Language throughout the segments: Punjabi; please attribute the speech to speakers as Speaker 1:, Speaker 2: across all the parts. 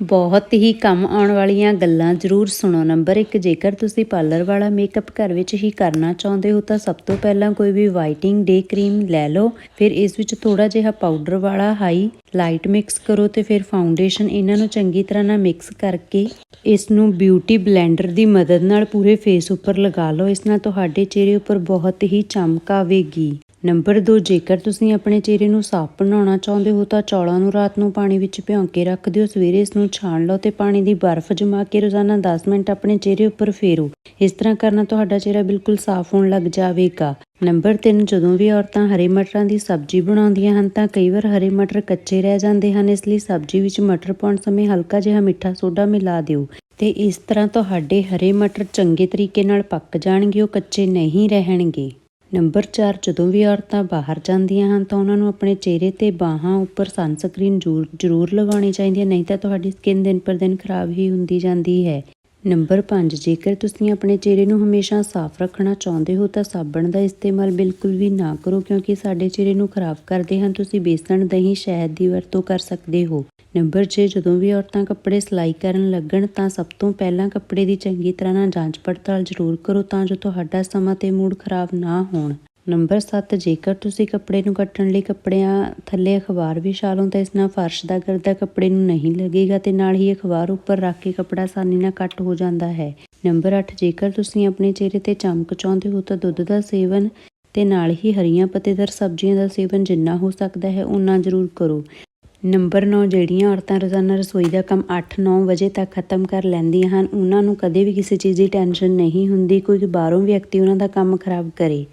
Speaker 1: ਬਹੁਤ ਹੀ ਕੰਮ ਆਉਣ ਵਾਲੀਆਂ ਗੱਲਾਂ ਜ਼ਰੂਰ ਸੁਣੋ। ਨੰਬਰ 1 ਜੇਕਰ ਤੁਸੀਂ ਪਾਰਲਰ ਵਾਲਾ ਮੇਕਅਪ ਘਰ ਵਿੱਚ ਹੀ ਕਰਨਾ ਚਾਹੁੰਦੇ ਹੋ ਤਾਂ ਸਭ ਤੋਂ ਪਹਿਲਾਂ ਕੋਈ ਵੀ ਵਾਈਟਿੰਗ ਡੇ ਕਰੀਮ ਲੈ ਲਓ। ਫਿਰ ਇਸ ਵਿੱਚ ਥੋੜਾ ਜਿਹਾ ਪਾਊਡਰ ਵਾਲਾ ਹਾਈ ਲਾਈਟ ਮਿਕਸ ਕਰੋ ਤੇ ਫਿਰ ਫਾਊਂਡੇਸ਼ਨ ਇਹਨਾਂ ਨੂੰ ਚੰਗੀ ਤਰ੍ਹਾਂ ਨਾਲ ਮਿਕਸ ਕਰਕੇ ਇਸ ਨੂੰ ਬਿਊਟੀ ਬਲੈਂਡਰ ਦੀ ਮਦਦ ਨਾਲ ਪੂਰੇ ਫੇਸ ਉੱਪਰ ਲਗਾ ਲਓ। ਇਸ ਨਾਲ ਤੁਹਾਡੇ ਚਿਹਰੇ ਉੱਪਰ ਬਹੁਤ ਹੀ ਚਮਕ ਆਵੇਗੀ। ਨੰਬਰ 2 ਜੇਕਰ ਤੁਸੀਂ ਆਪਣੇ ਚਿਹਰੇ ਨੂੰ ਸਾਫ਼ ਬਣਾਉਣਾ ਚਾਹੁੰਦੇ ਹੋ, ਤਾਂ ਚੌਲਾਂ ਨੂੰ ਰਾਤ ਨੂੰ ਪਾਣੀ ਵਿੱਚ ਭਿਉਂ ਕੇ ਰੱਖ ਦਿਓ। ਸਵੇਰੇ ਇਸ ਨੂੰ ਛਾਣ ਲਓ ਤੇ ਪਾਣੀ ਦੀ ਬਰਫ਼ ਜਮਾ ਕੇ ਰੋਜ਼ਾਨਾ 10 ਮਿੰਟ ਆਪਣੇ ਚਿਹਰੇ ਉੱਪਰ ਫੇਰੋ। ਇਸ ਤਰ੍ਹਾਂ ਕਰਨਾ ਤੁਹਾਡਾ ਚਿਹਰਾ ਬਿਲਕੁਲ ਸਾਫ਼ ਹੋਣ ਲੱਗ ਜਾਵੇਗਾ। ਨੰਬਰ 3 ਜਦੋਂ ਵੀ ਔਰਤਾਂ ਹਰੇ ਮਟਰਾਂ ਦੀ ਸਬਜ਼ੀ ਬਣਾਉਂਦੀਆਂ ਹਨ, ਤਾਂ ਕਈ ਵਾਰ ਹਰੇ ਮਟਰ ਕੱਚੇ ਰਹਿ ਜਾਂਦੇ ਹਨ, ਇਸ ਲਈ ਸਬਜ਼ੀ ਵਿੱਚ ਮਟਰ ਪਾਉਣ ਸਮੇਂ ਹਲਕਾ ਜਿਹਾ ਮਿੱਠਾ ਸੋਡਾ ਮਿਲਾ ਦਿਓ। ਤੇ ਇਸ ਤਰ੍ਹਾਂ ਤੁਹਾਡੇ ਹਰੇ ਮਟਰ ਚੰਗੇ ਤਰੀਕੇ ਨਾਲ ਪੱਕ ਜਾਣਗੇ, ਉਹ ਕੱਚੇ ਨਹੀਂ ਰਹਿਣਗੇ। ਨੰਬਰ 4 ਜਦੋਂ ਵੀ ਔਰਤਾਂ ਬਾਹਰ ਜਾਂਦੀਆਂ ਹਨ ਤਾਂ ਉਹਨਾਂ ਨੂੰ ਆਪਣੇ ਚਿਹਰੇ ਤੇ ਬਾਹਾਂ ਉੱਪਰ ਸਨਸਕ੍ਰੀਨ ਜ਼ਰੂਰ ਜ਼ਰੂਰ ਲਗਾਉਣੀ ਚਾਹੀਦੀ ਹੈ, ਨਹੀਂ ਤਾਂ ਤੁਹਾਡੀ ਸਕਿਨ ਦਿਨ ਪਰ ਦਿਨ ਖਰਾਬ ਹੀ ਹੁੰਦੀ ਜਾਂਦੀ ਹੈ। ਨੰਬਰ 5 ਜੇਕਰ ਤੁਸੀਂ ਆਪਣੇ ਚਿਹਰੇ ਨੂੰ ਹਮੇਸ਼ਾ ਸਾਫ਼ ਰੱਖਣਾ ਚਾਹੁੰਦੇ ਹੋ, ਤਾਂ ਸਾਬਣ ਦਾ ਇਸਤੇਮਾਲ ਬਿਲਕੁਲ ਵੀ ਨਾ ਕਰੋ, ਕਿਉਂਕਿ ਸਾਡੇ ਚਿਹਰੇ ਨੂੰ ਖਰਾਬ ਕਰਦੇ ਹਨ। ਤੁਸੀਂ ਬੇਸਣ, ਦਹੀਂ, ਸ਼ਹਿਦ ਦੀ ਵਰਤੋਂ ਕਰ ਸਕਦੇ ਹੋ। ਨੰਬਰ 6 ਜਦੋਂ ਵੀ ਔਰਤਾਂ ਕੱਪੜੇ ਸਿਲਾਈ ਕਰਨ ਲੱਗਣ, ਤਾਂ ਸਭ ਤੋਂ ਪਹਿਲਾਂ ਕੱਪੜੇ ਦੀ ਚੰਗੀ ਤਰ੍ਹਾਂ ਨਾਲ ਜਾਂਚ ਪੜਤਾਲ ਜ਼ਰੂਰ ਕਰੋ, ਤਾਂ ਜੋ ਤੁਹਾਡਾ ਸਮਾਂ ਤੇ ਮੂਡ ਖਰਾਬ ਨਾ ਹੋਣ। ਨੰਬਰ 7 ਜੇਕਰ ਤੁਸੀਂ ਕੱਪੜੇ ਨੂੰ ਕੱਟਣ ਲਈ ਕੱਪੜਿਆਂ ਥੱਲੇ ਅਖਬਾਰ ਵਿਛਾ ਲਓ ਤਾਂ ਇਸ ਨਾਲ ਫਰਸ਼ ਦਾ ਗਰਦਾ ਕੱਪੜੇ ਨੂੰ ਨਹੀਂ ਲੱਗੇਗਾ ਤੇ ਨਾਲ ਹੀ ਅਖਬਾਰ ਉੱਪਰ ਰੱਖ ਕੇ ਕੱਪੜਾ ਆਸਾਨੀ ਨਾਲ ਕੱਟ ਹੋ ਜਾਂਦਾ ਹੈ। ਨੰਬਰ 8 ਜੇਕਰ ਤੁਸੀਂ ਆਪਣੇ ਚਿਹਰੇ ਤੇ ਚਮਕ ਚਾਹੁੰਦੇ ਹੋ ਤਾਂ ਦੁੱਧ ਦਾ ਸੇਵਨ ਤੇ ਨਾਲ ਹੀ ਹਰੀਆਂ ਪੱਤੇਦਾਰ ਸਬਜ਼ੀਆਂ ਦਾ ਸੇਵਨ ਜਿੰਨਾ ਹੋ ਸਕਦਾ ਹੈ ਉਨਾ ਜ਼ਰੂਰ ਕਰੋ। ਨੰਬਰ 9 ਜਿਹੜੀਆਂ ਔਰਤਾਂ ਰੋਜ਼ਾਨਾ ਰਸੋਈ ਦਾ ਕੰਮ 8-9 ਵਜੇ ਤੱਕ ਖਤਮ ਕਰ ਲੈਂਦੀਆਂ ਹਨ, ਉਹਨਾਂ ਨੂੰ ਕਦੇ ਵੀ ਕਿਸੇ ਚੀਜ਼ ਦੀ ਟੈਨਸ਼ਨ ਨਹੀਂ ਹੁੰਦੀ, ਕੋਈ ਬਾਹਰੋਂ ਵਿਅਕਤੀ ਉਹਨਾਂ ਦਾ ਕੰਮ ਖਰਾਬ ਕਰੇ।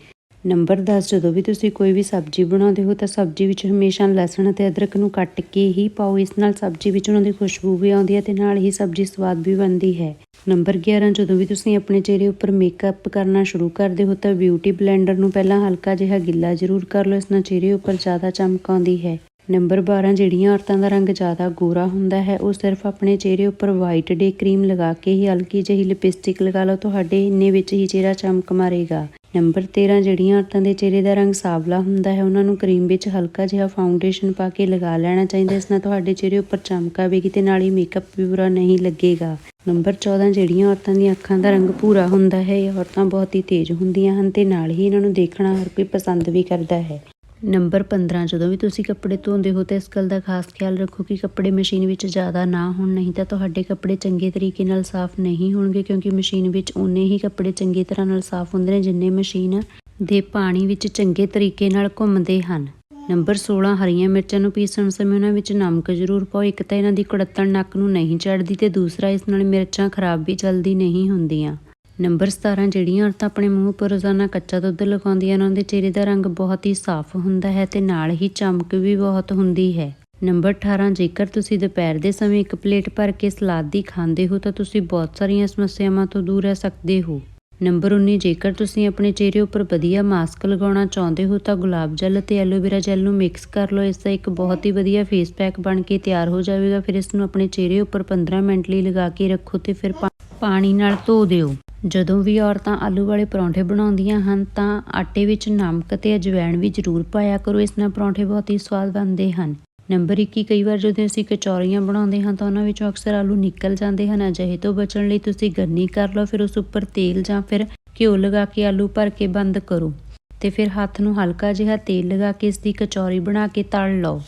Speaker 1: ਨੰਬਰ 10 ਜਦੋਂ ਵੀ ਤੁਸੀਂ ਕੋਈ ਵੀ ਸਬਜ਼ੀ ਬਣਾਉਂਦੇ ਹੋ ਤਾਂ ਸਬਜ਼ੀ ਵਿੱਚ ਹਮੇਸ਼ਾ ਲਸਣ ਅਤੇ ਅਦਰਕ ਨੂੰ ਕੱਟ ਕੇ ਹੀ ਪਾਓ। ਇਸ ਨਾਲ ਸਬਜ਼ੀ ਵਿੱਚ ਉਹਨਾਂ ਦੀ ਖੁਸ਼ਬੂ ਵੀ ਆਉਂਦੀ ਹੈ ਤੇ ਨਾਲ ਹੀ ਸਬਜ਼ੀ ਸਵਾਦ ਵੀ ਬਣਦੀ ਹੈ। ਨੰਬਰ 11 ਜਦੋਂ ਵੀ ਤੁਸੀਂ ਆਪਣੇ ਚਿਹਰੇ ਉੱਪਰ ਮੇਕਅਪ ਕਰਨਾ ਸ਼ੁਰੂ ਕਰਦੇ ਹੋ ਤਾਂ ਬਿਊਟੀ ਬਲੈਂਡਰ ਨੂੰ ਪਹਿਲਾਂ ਹਲਕਾ ਜਿਹਾ ਗਿੱਲਾ ਜ਼ਰੂਰ ਕਰ ਲਓ, ਇਸ ਨਾਲ ਚਿਹਰੇ ਉੱਪਰ ਜ਼ਿਆਦਾ ਚਮਕ ਆਉਂਦੀ ਹੈ। ਨੰਬਰ 12 ਜਿਹੜੀਆਂ ਔਰਤਾਂ ਦਾ ਰੰਗ ਜ਼ਿਆਦਾ ਗੋਰਾ ਹੁੰਦਾ ਹੈ, ਉਹ ਸਿਰਫ ਆਪਣੇ ਚਿਹਰੇ ਉੱਪਰ ਵਾਈਟ ਡੇ ਕਰੀਮ ਲਗਾ ਕੇ ਹੀ ਹਲਕੀ ਜਿਹੀ ਲਿਪਸਟਿਕ ਲਗਾ ਲਓ, ਤੁਹਾਡੇ ਇੰਨੇ ਵਿੱਚ ਹੀ ਚਿਹਰਾ ਚਮਕ ਮਾਰੇਗਾ। ਨੰਬਰ 13 ਜਿਹੜੀਆਂ ਔਰਤਾਂ ਦੇ ਚਿਹਰੇ ਦਾ ਰੰਗ ਸਾਵਲਾ ਹੁੰਦਾ ਹੈ, ਉਹਨਾਂ ਨੂੰ ਕਰੀਮ ਵਿੱਚ ਹਲਕਾ ਜਿਹਾ ਫਾਊਂਡੇਸ਼ਨ ਪਾ ਕੇ ਲਗਾ ਲੈਣਾ ਚਾਹੀਦਾ ਇਸ ਨਾਲ ਤੁਹਾਡੇ ਚਿਹਰੇ ਉੱਪਰ ਚਮਕ ਆਵੇਗੀ ਤੇ ਨਾਲ ਹੀ ਮੇਕਅਪ ਵੀ ਬੁਰਾ ਨਹੀਂ ਲੱਗੇਗਾ। ਨੰਬਰ 14 ਜਿਹੜੀਆਂ ਔਰਤਾਂ ਦੀਆਂ ਅੱਖਾਂ ਦਾ ਰੰਗ ਭੂਰਾ ਹੁੰਦਾ ਹੈ, ਇਹ ਔਰਤਾਂ ਬਹੁਤ ਹੀ ਤੇਜ਼ ਹੁੰਦੀਆਂ ਹਨ ਤੇ ਨਾਲ ਹੀ ਇਹਨਾਂ ਨੂੰ ਦੇਖਣਾ ਹਰ ਕੋਈ ਪਸੰਦ ਵੀ ਕਰਦਾ ਹੈ। ਨੰਬਰ 15 ਜਦੋਂ ਵੀ ਤੁਸੀਂ ਕੱਪੜੇ ਧੋਂਦੇ ਹੋ ਤਾਂ ਇਸ ਗੱਲ ਦਾ ਖਾਸ ਖਿਆਲ ਰੱਖੋ ਕਿ ਕੱਪੜੇ ਮਸ਼ੀਨ ਵਿੱਚ ਜ਼ਿਆਦਾ ਨਾ ਹੋਣ, ਨਹੀਂ ਤਾਂ ਤੁਹਾਡੇ ਕੱਪੜੇ ਚੰਗੇ ਤਰੀਕੇ ਨਾਲ ਸਾਫ਼ ਨਹੀਂ ਹੋਣਗੇ ਕਿਉਂਕਿ ਮਸ਼ੀਨ ਵਿੱਚ ਉਨੇ ਹੀ ਕੱਪੜੇ ਚੰਗੀ ਤਰ੍ਹਾਂ ਨਾਲ ਸਾਫ਼ ਹੁੰਦੇ ਨੇ ਜਿੰਨੇ ਮਸ਼ੀਨ ਦੇ ਪਾਣੀ ਵਿੱਚ ਚੰਗੇ ਤਰੀਕੇ ਨਾਲ ਘੁੰਮਦੇ ਹਨ। ਨੰਬਰ 16 ਹਰੀਆਂ ਮਿਰਚਾਂ ਨੂੰ ਪੀਸਣ ਸਮੇਂ ਉਹਨਾਂ ਵਿੱਚ ਨਮਕ ਜ਼ਰੂਰ ਪਾਓ। ਇੱਕ ਤਾਂ ਇਹਨਾਂ ਦੀ ਕੁੜੱਤਣ ਨੱਕ ਨੂੰ ਨਹੀਂ ਚੜਦੀ ਤੇ ਦੂਸਰਾ, ਇਸ ਨਾਲ ਮਿਰਚਾਂ ਖਰਾਬ ਵੀ ਜਲਦੀ ਨਹੀਂ ਹੁੰਦੀਆਂ। ਨੰਬਰ 17 ਜਿਹੜੀਆਂ ਔਰਤਾਂ ਆਪਣੇ ਮੂੰਹ ਉੱਪਰ ਰੋਜ਼ਾਨਾ ਕੱਚਾ ਦੁੱਧ ਲਗਾਉਂਦੀਆਂ ਉਹਨਾਂ ਦੇ ਚਿਹਰੇ ਦਾ ਰੰਗ ਬਹੁਤ ਹੀ ਸਾਫ਼ ਹੁੰਦਾ ਹੈ ਤੇ ਨਾਲ ਹੀ ਚਮਕ ਵੀ ਬਹੁਤ ਹੁੰਦੀ ਹੈ। ਨੰਬਰ 18 ਜੇਕਰ ਤੁਸੀਂ ਦੁਪਹਿਰ ਦੇ ਸਮੇਂ ਇੱਕ ਪਲੇਟ ਭਰ ਕੇ ਸਲਾਦ ਦੀ ਖਾਂਦੇ ਹੋ, ਤਾਂ ਤੁਸੀਂ ਬਹੁਤ ਸਾਰੀਆਂ ਸਮੱਸਿਆਵਾਂ ਤੋਂ ਦੂਰ ਰਹਿ ਸਕਦੇ ਹੋ। ਨੰਬਰ 19 ਜੇਕਰ ਤੁਸੀਂ ਆਪਣੇ ਚਿਹਰੇ ਉੱਪਰ ਵਧੀਆ ਮਾਸਕ ਲਗਾਉਣਾ ਚਾਹੁੰਦੇ ਹੋ, ਤਾਂ ਗੁਲਾਬ ਜਲ ਅਤੇ ਐਲੋਵੇਰਾ ਜੈਲ ਨੂੰ ਮਿਕਸ ਕਰ ਲਓ। ਇਸ ਦਾ ਇੱਕ ਬਹੁਤ ਹੀ ਵਧੀਆ ਫੇਸ ਪੈਕ ਬਣ ਕੇ ਤਿਆਰ ਹੋ ਜਾਵੇਗਾ। ਫਿਰ ਇਸ ਨੂੰ ਆਪਣੇ ਚਿਹਰੇ ਉੱਪਰ 15 ਮਿੰਟ ਲਈ ਲਗਾ ਕੇ ਰੱਖੋ ਤੇ ਫਿਰ ਪਾ- ਪਾਣੀ ਨਾਲ ਧੋ ਦਿਓ। ਜਦੋਂ ਵੀ ਔਰਤਾਂ ਆਲੂ ਵਾਲੇ ਪਰੌਂਠੇ ਬਣਾਉਂਦੀਆਂ ਹਨ, ਤਾਂ ਆਟੇ ਵਿੱਚ ਨਮਕ ਤੇ ਅਜਵਾਇਣ ਵੀ ਜ਼ਰੂਰ ਪਾਇਆ ਕਰੋ। ਇਸ ਨਾਲ ਪਰੌਂਠੇ ਬਹੁਤ ਹੀ ਸਵਾਦ ਬਣਦੇ ਹਨ। ਨੰਬਰ 21 ਕਈ ਵਾਰ ਜਦੋਂ ਅਸੀਂ ਕਚੌਰੀਆਂ ਬਣਾਉਂਦੇ ਹਾਂ, ਤਾਂ ਉਹਨਾਂ ਵਿੱਚੋਂ ਅਕਸਰ ਆਲੂ ਨਿਕਲ ਜਾਂਦੇ ਹਨ। ਅਜਿਹੇ ਤੋਂ ਬਚਣ ਲਈ ਤੁਸੀਂ ਗੰਨੀ ਕਰ ਲਓ, ਫਿਰ ਉਸ ਉੱਪਰ ਤੇਲ ਜਾਂ ਫਿਰ ਘਿਓ ਲਗਾ ਕੇ ਆਲੂ ਭਰ ਕੇ ਬੰਦ ਕਰੋ ਤੇ ਫਿਰ ਹੱਥ ਨੂੰ ਹਲਕਾ ਜਿਹਾ ਤੇਲ ਲਗਾ ਕੇ ਇਸ ਦੀ ਕਚੌਰੀ ਬਣਾ ਕੇ ਤਲ ਲਓ।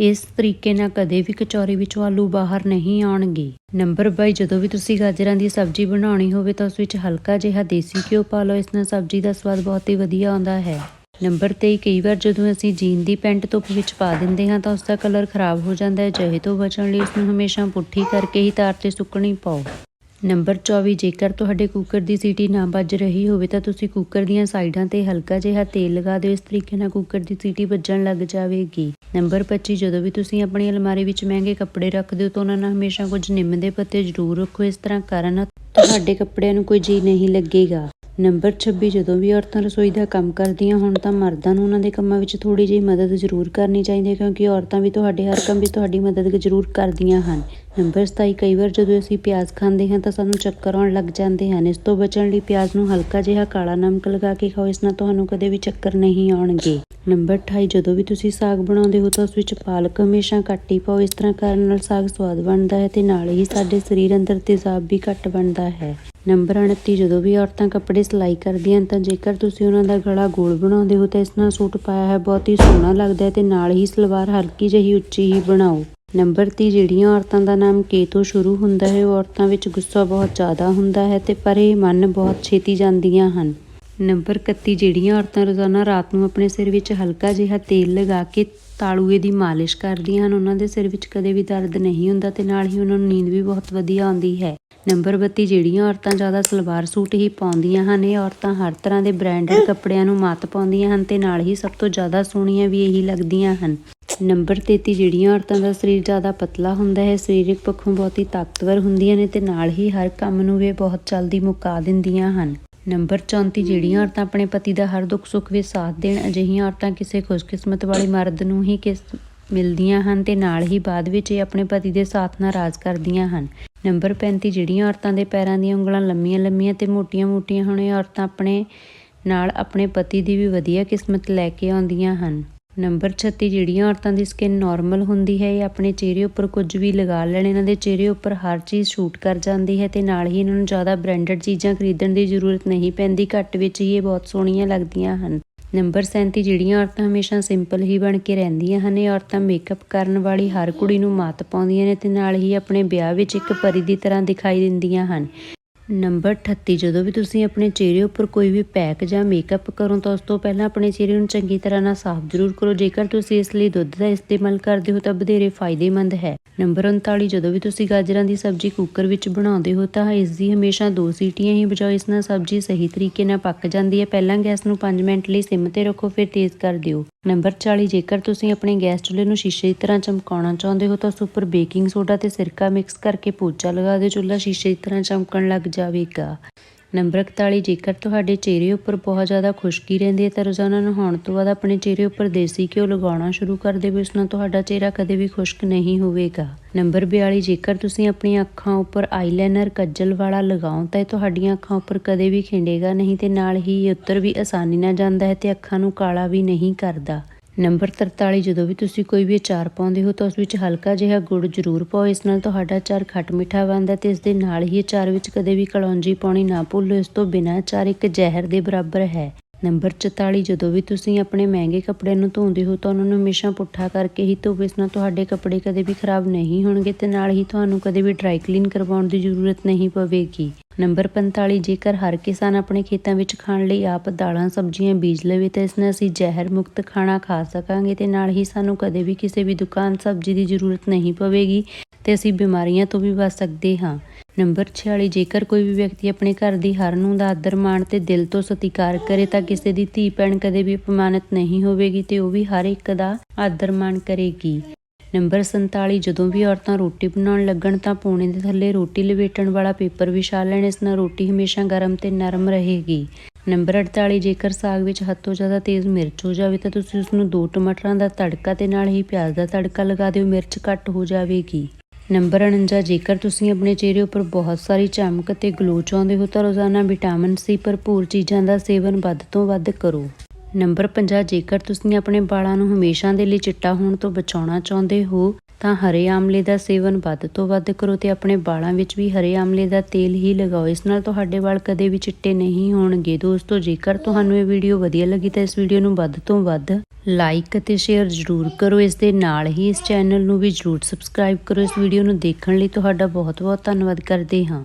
Speaker 1: ਇਸ ਤਰੀਕੇ ਨਾਲ ਕਦੇ ਵੀ ਕਚੌਰੀ ਵਿੱਚੋਂ ਆਲੂ ਬਾਹਰ ਨਹੀਂ ਆਉਣਗੇ। ਨੰਬਰ 22 ਜਦੋਂ ਵੀ ਤੁਸੀਂ ਗਾਜਰਾਂ ਦੀ ਸਬਜ਼ੀ ਬਣਾਉਣੀ ਹੋਵੇ ਤਾਂ ਉਸ ਵਿੱਚ ਹਲਕਾ ਜਿਹਾ ਦੇਸੀ ਘਿਓ ਪਾ ਲਓ, ਇਸ ਨਾਲ ਸਬਜ਼ੀ ਦਾ ਸਵਾਦ ਬਹੁਤ ਹੀ ਵਧੀਆ ਆਉਂਦਾ ਹੈ। ਨੰਬਰ 23 ਕਈ ਵਾਰ ਜਦੋਂ ਅਸੀਂ ਜੀਨ ਦੀ ਪੈਂਟ ਧੁੱਪ ਵਿੱਚ ਪਾ ਦਿੰਦੇ ਹਾਂ ਤਾਂ ਉਸ ਦਾ ਕਲਰ ਖਰਾਬ ਹੋ ਜਾਂਦਾ ਹੈ, ਜਿਹੇ ਤੋਂ ਬਚਣ ਲਈ ਉਸ ਨੂੰ ਹਮੇਸ਼ਾ ਪੁੱਠੀ ਕਰਕੇ ਹੀ ਤਾਰ ਤੇ ਸੁੱਕਣੀ ਪਾਓ। ਨੰਬਰ 24 ਜੇਕਰ ਤੁਹਾਡੇ ਕੁੱਕਰ ਦੀ ਸੀਟੀ ਨਾ ਵੱਜ ਰਹੀ ਹੋਵੇ ਤਾਂ ਤੁਸੀਂ ਕੁੱਕਰ ਦੀਆਂ ਸਾਈਡਾਂ ਤੇ ਹਲਕਾ ਜਿਹਾ ਤੇਲ ਲਗਾ ਦਿਓ, ਇਸ ਤਰੀਕੇ ਨਾਲ ਕੁੱਕਰ ਦੀ ਸੀਟੀ ਵੱਜਣ ਲੱਗ ਜਾਵੇਗੀ। ਨੰਬਰ 25 ਜਦੋਂ ਵੀ ਤੁਸੀਂ ਆਪਣੀ ਅਲਮਾਰੀ ਵਿੱਚ ਮਹਿੰਗੇ ਕੱਪੜੇ ਰੱਖਦੇ ਹੋ ਤਾਂ ਉਹਨਾਂ ਨਾਲ ਹਮੇਸ਼ਾ ਕੁਝ ਨਿੰਮ ਦੇ ਪੱਤੇ ਜ਼ਰੂਰ ਰੱਖੋ। ਇਸ ਤਰ੍ਹਾਂ ਕਰਨ ਤੁਹਾਡੇ ਕੱਪੜਿਆਂ ਨੂੰ ਕੋਈ ਜੀ ਨਹੀਂ ਲੱਗੇਗਾ। ਨੰਬਰ 26 ਜਦੋਂ ਵੀ ਔਰਤਾਂ ਰਸੋਈ ਦਾ ਕੰਮ ਕਰਦੀਆਂ ਹੋਣ ਤਾਂ ਮਰਦਾਂ ਨੂੰ ਉਹਨਾਂ ਦੇ ਕੰਮਾਂ ਵਿੱਚ ਥੋੜੀ ਜਿਹੀ ਮਦਦ ਜ਼ਰੂਰ ਕਰਨੀ ਚਾਹੀਦੀ ਹੈ, ਕਿਉਂਕਿ ਔਰਤਾਂ ਵੀ ਤੁਹਾਡੇ, ਹਰ ਕੰਮ ਵਿੱਚ ਤੁਹਾਡੀ ਮਦਦ ਜ਼ਰੂਰ ਕਰਦੀਆਂ ਹਨ। ਨੰਬਰ 27 ਕਈ ਵਾਰ ਜਦੋਂ ਅਸੀਂ ਪਿਆਜ਼ ਖਾਂਦੇ ਹਾਂ ਤਾਂ ਸਾਨੂੰ ਚੱਕਰ ਆਉਣ ਲੱਗ ਜਾਂਦੇ ਹਨ। ਇਸ ਤੋਂ ਬਚਣ ਲਈ ਪਿਆਜ਼ ਨੂੰ ਹਲਕਾ ਜਿਹਾ ਕਾਲਾ ਨਮਕ ਲਗਾ ਕੇ ਖਾਓ, ਇਸ ਨਾਲ ਤੁਹਾਨੂੰ ਕਦੇ ਵੀ ਚੱਕਰ ਨਹੀਂ ਆਉਣਗੇ। ਨੰਬਰ 28 ਜਦੋਂ ਵੀ ਤੁਸੀਂ ਸਾਗ ਬਣਾਉਂਦੇ ਹੋ ਤਾਂ ਉਸ ਵਿੱਚ ਪਾਲਕ ਹਮੇਸ਼ਾ ਘੱਟ ਹੀ ਪਾਓ। ਇਸ ਤਰ੍ਹਾਂ ਕਰਨ ਨਾਲ ਸਾਗ ਸਵਾਦ ਬਣਦਾ ਹੈ ਤੇ ਨਾਲ ਹੀ ਸਾਡੇ ਸਰੀਰ ਅੰਦਰ ਤੇਜ਼ਾਬ ਵੀ ਘੱਟ ਬਣਦਾ ਹੈ। ਨੰਬਰ 29 ਜਦੋਂ ਵੀ ਔਰਤਾਂ ਕੱਪੜੇ ਸਿਲਾਈ ਕਰਦੀਆਂ ਹਨ ਤਾਂ ਜੇਕਰ ਤੁਸੀਂ ਉਹਨਾਂ ਦਾ ਗਲਾ ਗੋਲ ਬਣਾਉਂਦੇ ਹੋ ਤਾਂ ਇਸ ਨਾਲ ਸੂਟ ਪਾਇਆ ਹੈ ਬਹੁਤ ਹੀ ਸੋਹਣਾ ਲੱਗਦਾ ਹੈ ਤੇ ਨਾਲ ਹੀ ਸਲਵਾਰ ਹਲਕੀ ਜਿਹੀ ਉੱਚੀ ਹੀ ਬਣਾਓ। ਨੰਬਰ 30 ਜਿਹੜੀਆਂ ਔਰਤਾਂ ਦਾ ਨਾਮ ਕੇ ਤੋਂ ਸ਼ੁਰੂ ਹੁੰਦਾ ਹੈ, ਉਹ ਔਰਤਾਂ ਵਿੱਚ ਗੁੱਸਾ ਬਹੁਤ ਜ਼ਿਆਦਾ ਹੁੰਦਾ ਹੈ ਤੇ ਪਰ ਇਹ ਮਨ ਬਹੁਤ ਛੇਤੀ ਜਾਂਦੀਆਂ ਹਨ। ਨੰਬਰ 31 ਜਿਹੜੀਆਂ ਔਰਤਾਂ ਰੋਜ਼ਾਨਾ ਰਾਤ ਨੂੰ ਆਪਣੇ ਸਿਰ ਵਿੱਚ ਹਲਕਾ ਜਿਹਾ ਤੇਲ ਲਗਾ ਕੇ ਤਾਲੂਏ ਦੀ ਮਾਲਿਸ਼ ਕਰਦੀਆਂ ਹਨ। ਉਹਨਾਂ ਦੇ ਸਿਰ ਵਿੱਚ ਕਦੇ ਵੀ ਦਰਦ ਨਹੀਂ ਹੁੰਦਾ ਤੇ ਨਾਲ ਹੀ ਉਹਨਾਂ ਨੂੰ ਨੀਂਦ ਵੀ ਬਹੁਤ ਵਧੀਆ ਆਉਂਦੀ ਹੈ। ਨੰਬਰ 32 ਜਿਹੜੀਆਂ ਔਰਤਾਂ ਜ਼ਿਆਦਾ ਸਲਵਾਰ ਸੂਟ ਹੀ ਪਾਉਂਦੀਆਂ ਹਨ, ਇਹ ਔਰਤਾਂ ਹਰ ਤਰ੍ਹਾਂ ਦੇ ਬ੍ਰਾਂਡਡ ਕੱਪੜਿਆਂ ਨੂੰ ਮਾਤ ਪਾਉਂਦੀਆਂ ਹਨ ਤੇ ਨਾਲ ਹੀ ਸਭ ਤੋਂ ਜ਼ਿਆਦਾ ਸੋਹਣੀਆਂ ਵੀ ਇਹੀ ਲੱਗਦੀਆਂ ਹਨ। ਨੰਬਰ 33 ਜਿਹੜੀਆਂ ਔਰਤਾਂ ਦਾ ਸਰੀਰ ਜ਼ਿਆਦਾ ਪਤਲਾ ਹੁੰਦਾ ਹੈ, ਸਰੀਰਕ ਪੱਖੋਂ ਬਹੁਤ ਹੀ ਤਾਕਤਵਰ ਹੁੰਦੀਆਂ ਨੇ ਤੇ ਨਾਲ ਹੀ ਹਰ ਕੰਮ ਨੂੰ ਵੀ ਬਹੁਤ ਜਲਦੀ ਮੁਕਾ ਦਿੰਦੀਆਂ ਹਨ। ਨੰਬਰ 34 ਜਿਹੜੀਆਂ ਔਰਤਾਂ ਆਪਣੇ ਪਤੀ ਦਾ ਹਰ ਦੁੱਖ ਸੁੱਖ ਵਿੱਚ ਸਾਥ ਦੇਣ ਅਜਿਹੀਆਂ ਔਰਤਾਂ ਕਿਸੇ ਖੁਸ਼ਕਿਸਮਤ ਵਾਲੇ ਮਰਦ ਨੂੰ ਹੀ ਕਿਸ ਮਿਲਦੀਆਂ ਹਨ ਤੇ ਨਾਲ ਹੀ ਬਾਅਦ ਵਿੱਚ ਇਹ ਆਪਣੇ ਪਤੀ ਦੇ ਸਾਥ ਨਾਲ ਰਾਜ ਕਰਦੀਆਂ ਹਨ। ਨੰਬਰ 35 ਜਿਹੜੀਆਂ ਔਰਤਾਂ ਦੇ ਪੈਰਾਂ ਦੀਆਂ ਉਂਗਲਾਂ ਲੰਮੀਆਂ-ਲੰਮੀਆਂ ਤੇ ਮੋਟੀਆਂ-ਮੋਟੀਆਂ ਹੋਣ ਔਰਤਾਂ ਆਪਣੇ ਨਾਲ ਆਪਣੇ ਪਤੀ ਦੀ ਵੀ ਵਧੀਆ ਕਿਸਮਤ ਲੈ ਕੇ ਆਉਂਦੀਆਂ ਹਨ। ਨੰਬਰ 36 ਜਿਹੜੀਆਂ ਔਰਤਾਂ ਦੀ ਸਕਿਨ ਨਾਰਮਲ ਹੁੰਦੀ ਹੈ, ਇਹ ਆਪਣੇ ਚਿਹਰੇ ਉੱਪਰ ਕੁਝ ਵੀ ਲਗਾ ਲੈਣ, ਇਹਨਾਂ ਦੇ ਚਿਹਰੇ ਉੱਪਰ ਹਰ ਚੀਜ਼ ਸ਼ੂਟ ਕਰ ਜਾਂਦੀ ਹੈ ਤੇ ਨਾਲ ਹੀ ਇਹਨਾਂ ਨੂੰ ਜ਼ਿਆਦਾ ਬ੍ਰਾਂਡਡ ਚੀਜ਼ਾਂ ਖਰੀਦਣ ਦੀ ਜ਼ਰੂਰਤ ਨਹੀਂ ਪੈਂਦੀ, ਘੱਟ ਵਿੱਚ ਹੀ ਇਹ ਬਹੁਤ ਸੋਹਣੀਆਂ ਲੱਗਦੀਆਂ ਹਨ। ਨੰਬਰ 37 ਜਿਹੜੀਆਂ ਔਰਤਾਂ ਹਮੇਸ਼ਾ ਸਿੰਪਲ ਹੀ ਬਣ ਕੇ ਰਹਿੰਦੀਆਂ ਹਨ, ਇਹ ਔਰਤਾਂ ਮੇਕਅਪ ਕਰਨ ਵਾਲੀ ਹਰ ਕੁੜੀ ਨੂੰ ਮਾਤ ਪਾਉਂਦੀਆਂ ਨੇ ਤੇ ਨਾਲ ਹੀ ਆਪਣੇ ਵਿਆਹ ਵਿੱਚ ਇੱਕ ਪਰੀ ਦੀ ਤਰ੍ਹਾਂ ਦਿਖਾਈ ਦਿੰਦੀਆਂ ਹਨ। ਨੰਬਰ 38 ਜਦੋਂ ਵੀ ਤੁਸੀਂ ਆਪਣੇ ਚਿਹਰੇ ਉੱਪਰ ਕੋਈ ਵੀ ਪੈਕ ਜਾਂ ਮੇਕਅਪ ਕਰੋ ਤਾਂ ਉਸ ਤੋਂ ਪਹਿਲਾਂ ਆਪਣੇ ਚਿਹਰੇ ਨੂੰ ਚੰਗੀ ਤਰ੍ਹਾਂ ਨਾਲ ਸਾਫ਼ ਜ਼ਰੂਰ ਕਰੋ। ਜੇਕਰ ਤੁਸੀਂ ਇਸ ਲਈ ਦੁੱਧ ਦਾ ਇਸਤੇਮਾਲ ਕਰਦੇ ਹੋ ਤਾਂ ਵਧੇਰੇ ਫਾਇਦੇਮੰਦ ਹੈ। ਨੰਬਰ 39 ਜਦੋਂ ਵੀ ਤੁਸੀਂ ਗਾਜਰਾਂ ਦੀ ਸਬਜ਼ੀ ਕੁੱਕਰ ਵਿੱਚ ਬਣਾਉਂਦੇ ਹੋ ਤਾਂ ਇਸ ਦੀ ਹਮੇਸ਼ਾ ਦੋ ਸੀਟੀਆਂ ਹੀ ਵਜਾਓ। ਇਸ ਨਾਲ ਸਬਜ਼ੀ ਸਹੀ ਤਰੀਕੇ ਨਾਲ ਪੱਕ ਜਾਂਦੀ ਹੈ। ਪਹਿਲਾਂ ਗੈਸ ਨੂੰ 5 ਮਿੰਟ ਲਈ ਸਿਮ ਤੇ ਰੱਖੋ, ਫਿਰ ਤੇਜ਼ ਕਰ ਦਿਓ। ਨੰਬਰ 40 ਜੇਕਰ ਤੁਸੀਂ ਆਪਣੇ ਗੈਸ ਚੁੱਲ੍ਹੇ ਨੂੰ ਸ਼ੀਸ਼ੇ ਦੀ ਤਰ੍ਹਾਂ ਚਮਕਾਉਣਾ ਚਾਹੁੰਦੇ ਹੋ ਤਾਂ ਉਸ ਉੱਪਰ ਬੇਕਿੰਗ ਸੋਡਾ ਤੇ ਸਿਰਕਾ ਮਿਕਸ ਕਰਕੇ ਪੋਚਾ ਲਗਾ ਦਿਓ। ਚੁੱਲ੍ਹਾ ਸ਼ੀਸ਼ੇ ਦੀ ਤਰ੍ਹਾਂ ਚਮਕਣ ਲੱਗ ਜਾਵੇਗਾ ਨੰਬਰ 41 ਜੇਕਰ ਤੁਹਾਡੇ ਚਿਹਰੇ ਉੱਪਰ ਬਹੁਤ ਜ਼ਿਆਦਾ ਖੁਸ਼ਕੀ ਰਹਿੰਦੀ ਹੈ ਤਾਂ ਰੋਜ਼ਾਨਾ ਨਹਾਉਣ ਤੋਂ ਬਾਅਦ ਆਪਣੇ ਚਿਹਰੇ ਉੱਪਰ ਦੇਸੀ ਘਿਓ ਲਗਾਉਣਾ ਸ਼ੁਰੂ ਕਰ ਦਿਓ ਇਸ ਨਾਲ ਤੁਹਾਡਾ ਚਿਹਰਾ ਕਦੇ ਵੀ ਖੁਸ਼ਕ ਨਹੀਂ ਹੋਵੇਗਾ। ਨੰਬਰ 42 ਜੇਕਰ ਤੁਸੀਂ ਆਪਣੀਆਂ ਅੱਖਾਂ ਉੱਪਰ ਆਈਲਾਈਨਰ, ਕੱਜਲ ਵਾਲਾ ਲਗਾਓ, ਤਾਂ ਇਹ ਤੁਹਾਡੀਆਂ ਅੱਖਾਂ ਉੱਪਰ ਕਦੇ ਵੀ ਖਿੰਡੇਗਾ ਨਹੀਂ ਤੇ ਨਾਲ ਹੀ ਇਹ ਉੱਤਰ ਵੀ ਆਸਾਨੀ ਨਾਲ ਜਾਂਦਾ ਹੈ ਤੇ ਅੱਖਾਂ ਨੂੰ ਕਾਲਾ ਵੀ ਨਹੀਂ ਕਰਦਾ। ਨੰਬਰ 43 ਜਦੋਂ ਵੀ ਤੁਸੀਂ ਕੋਈ ਵੀ ਅਚਾਰ ਪਾਉਂਦੇ ਹੋ ਤਾਂ ਉਸ ਵਿੱਚ ਹਲਕਾ ਜਿਹਾ ਗੁੜ ਜ਼ਰੂਰ ਪਾਓ। ਇਸ ਨਾਲ ਤੁਹਾਡਾ ਅਚਾਰ ਖੱਟ ਮਿੱਠਾ ਬਣਦਾ ਤੇ ਇਸ ਦੇ ਨਾਲ ਹੀ ਅਚਾਰ ਵਿੱਚ ਕਦੇ ਵੀ ਕਲੌਂਜੀ ਪਾਉਣੀ ਨਾ ਭੁੱਲੋ। ਇਸ ਤੋਂ ਬਿਨਾਂ ਅਚਾਰ ਇੱਕ ਜ਼ਹਿਰ ਦੇ ਬਰਾਬਰ ਹੈ। ਨੰਬਰ 44 ਜਦੋਂ ਵੀ ਤੁਸੀਂ ਆਪਣੇ ਮਹਿੰਗੇ ਕੱਪੜਿਆਂ ਨੂੰ ਧੋਂਦੇ ਹੋ ਤਾਂ ਉਹਨਾਂ ਨੂੰ ਹਮੇਸ਼ਾ ਪੁੱਠਾ ਕਰਕੇ ਹੀ ਧੋਵੋ। ਇਸ ਨਾਲ ਤੁਹਾਡੇ ਕੱਪੜੇ ਕਦੇ ਵੀ ਖਰਾਬ ਨਹੀਂ ਹੋਣਗੇ ਤੇ ਨਾਲ ਹੀ ਤੁਹਾਨੂੰ ਕਦੇ ਵੀ ਡਰਾਈ ਕਲੀਨ ਕਰਵਾਉਣ ਦੀ ਜ਼ਰੂਰਤ ਨਹੀਂ ਪਵੇਗੀ। ਨੰਬਰ 45 ਜੇਕਰ ਹਰ ਕਿਸਾਨ ਆਪਣੇ ਖੇਤਾਂ ਵਿੱਚ ਖਾਣ ਲਈ ਆਪ ਦਾਲਾਂ, ਸਬਜ਼ੀਆਂ, ਬੀਜ ਲਵੇ ਤਾਂ ਇਸ ਨਾਲ ਅਸੀਂ ਜ਼ਹਿਰ ਮੁਕਤ ਖਾਣਾ ਖਾ ਸਕਾਂਗੇ ਤੇ ਨਾਲ ਹੀ ਸਾਨੂੰ ਕਦੇ ਵੀ ਕਿਸੇ ਵੀ ਦੁਕਾਨ, ਸਬਜ਼ੀ ਦੀ ਜ਼ਰੂਰਤ ਨਹੀਂ ਪਵੇਗੀ ਤੇ ਅਸੀਂ ਬਿਮਾਰੀਆਂ ਤੋਂ ਵੀ ਬਚ ਸਕਦੇ ਹਾਂ। ਨੰਬਰ 46 ਜੇਕਰ ਕੋਈ ਵੀ ਵਿਅਕਤੀ ਆਪਣੇ ਘਰ ਦੀ ਹਰ ਨੂੰ ਦਾ ਆਦਰ ਮਾਣ ਤੇ ਦਿਲ ਤੋਂ ਸਤਿਕਾਰ ਕਰੇ ਤਾਂ ਕਿਸੇ ਦੀ ਧੀ, ਭੈਣ ਕਦੇ ਵੀ ਅਪਮਾਨਿਤ ਨਹੀਂ ਹੋਵੇਗੀ ਤੇ ਉਹ ਵੀ ਹਰ ਇੱਕ ਦਾ ਆਦਰ ਮਾਣ ਕਰੇਗੀ। ਨੰਬਰ 47 ਜਦੋਂ ਵੀ ਔਰਤਾਂ ਰੋਟੀ ਬਣਾਉਣ ਲੱਗਣ ਤਾਂ ਪੌਣੇ ਦੇ ਥੱਲੇ ਰੋਟੀ ਲਵੇਟਣ ਵਾਲਾ ਪੇਪਰ ਵਿਛਾ ਲੈਣ, ਇਸ ਨਾਲ ਰੋਟੀ ਹਮੇਸ਼ਾ ਗਰਮ ਤੇ ਨਰਮ ਰਹੇਗੀ। ਨੰਬਰ 48 ਜੇਕਰ ਸਾਗ ਵਿੱਚ ਹੱਦ ਤੋਂ ਜ਼ਿਆਦਾ ਤੇਜ਼ ਮਿਰਚ ਹੋ ਜਾਵੇ ਤਾਂ ਤੁਸੀਂ ਉਸ ਨੂੰ ਦੋ ਟਮਾਟਰਾਂ ਦਾ ਤੜਕਾ ਤੇ ਨਾਲ ਹੀ ਪਿਆਜ਼ ਦਾ ਤੜਕਾ ਲਗਾ ਦਿਓ, ਮਿਰਚ ਘੱਟ ਹੋ ਜਾਵੇਗੀ। ਨੰਬਰ 49 ਜੇਕਰ ਤੁਸੀਂ ਆਪਣੇ ਚਿਹਰੇ ਉੱਪਰ ਬਹੁਤ ਸਾਰੀ ਚਮਕ ਤੇ ਗਲੋ ਚਾਹੁੰਦੇ ਹੋ ਤਾਂ ਰੋਜ਼ਾਨਾ ਵਿਟਾਮਿਨ ਸੀ ਭਰਪੂਰ ਚੀਜ਼ਾਂ ਦਾ ਸੇਵਨ ਵੱਧ ਤੋਂ ਵੱਧ ਕਰੋ। ਨੰਬਰ 50 ਜੇਕਰ ਤੁਸੀਂ ਆਪਣੇ ਵਾਲਾਂ ਨੂੰ ਹਮੇਸ਼ਾ ਦੇ ਲਈ ਚਿੱਟਾ ਹੋਣ ਤੋਂ ਬਚਾਉਣਾ ਚਾਹੁੰਦੇ ਹੋ, ਤਾਂ ਹਰੇ ਆਮਲੇ ਦਾ ਸੇਵਨ ਵੱਧ ਤੋਂ ਵੱਧ ਕਰੋ ਤੇ ਆਪਣੇ ਵਾਲਾਂ ਵਿੱਚ ਵੀ ਹਰੇ ਆਮਲੇ ਦਾ ਤੇਲ ਹੀ ਲਗਾਓ। ਇਸ ਨਾਲ ਤੁਹਾਡੇ ਵਾਲ ਕਦੇ ਵੀ ਚਿੱਟੇ ਨਹੀਂ ਹੋਣਗੇ। ਦੋਸਤੋ, ਜੇਕਰ ਤੁਹਾਨੂੰ ਇਹ ਵੀਡੀਓ ਵਧੀਆ ਲੱਗੀ ਤਾਂ ਇਸ ਵੀਡੀਓ ਨੂੰ ਵੱਧ ਤੋਂ ਵੱਧ ਲਾਈਕ ਅਤੇ ਸ਼ੇਅਰ ਜ਼ਰੂਰ ਕਰੋ। ਇਸ ਦੇ ਨਾਲ ਹੀ ਇਸ ਚੈਨਲ ਨੂੰ ਵੀ ਜ਼ਰੂਰ ਸਬਸਕ੍ਰਾਈਬ ਕਰੋ। ਇਸ ਵੀਡੀਓ ਨੂੰ ਦੇਖਣ ਲਈ ਤੁਹਾਡਾ ਬਹੁਤ ਬਹੁਤ ਧੰਨਵਾਦ ਕਰਦੇ ਹਾਂ।